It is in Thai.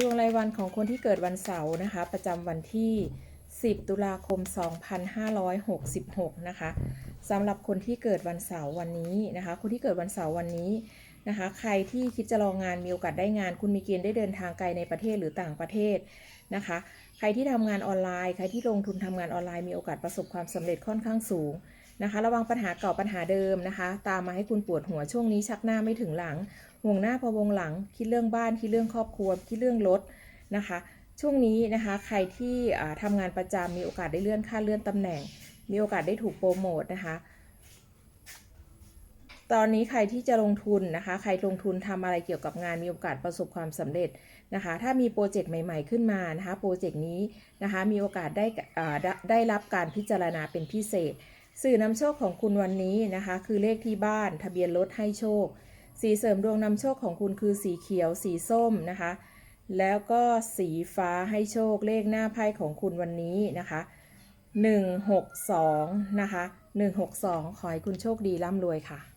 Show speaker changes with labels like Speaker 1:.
Speaker 1: ดวงรายวันของคนที่เกิดวันเสาร์นะคะ ประจำวันที่ 10 ตุลาคม 2566 นะคะสำหรับคนที่เกิดวันเสาร์วันนี้นะคะ คนที่เกิดวันเสาร์วันนี้นะคะ ใครที่คิดจะลองงานมีโอกาสได้งาน คุณมีเกณฑ์ได้เดินทางไกลในประเทศหรือต่างประเทศนะคะ ใครที่ทำงานออนไลน์ ใครที่ลงทุนทำงานออนไลน์มีโอกาสประสบความสำเร็จค่อนข้างสูง นะคะ ระวังปัญหาเก่าปัญหาเดิมนะคะ ตามมาให้คุณปวดหัวช่วงนี้ชักหน้าไม่ถึงหลังห่วงหน้าพะวงหลัง คิดเรื่องบ้านคิดเรื่องครอบครัวคิดเรื่องรถนะคะ ช่วงนี้นะคะ ใครที่อ่าทำงานประจำมีโอกาสได้เลื่อนขั้นเลื่อนตำแหน่ง มีโอกาสได้ถูกโปรโมทนะคะตอนนี้ใครที่จะลงทุนนะคะ ใครลงทุนทำอะไรเกี่ยวกับงานมีโอกาสประสบความสำเร็จนะคะ ถ้ามีโปรเจกต์ใหม่ๆขึ้นมานะคะ โปรเจกต์นี้นะคะ มีโอกาสได้ได้รับการพิจารณาเป็นพิเศษ สื่อนำโชคของคุณวันนี้นะคะ คือเลขที่บ้านทะเบียนรถให้โชค สีเสริมดวงนำโชคของคุณคือสีเขียว สีส้มนะคะ แล้วก็สีฟ้าให้โชคเลขหน้าไพ่ของคุณวันนี้นะคะ162นะคะ162 ขอให้คุณโชคดีร่ำรวยค่ะ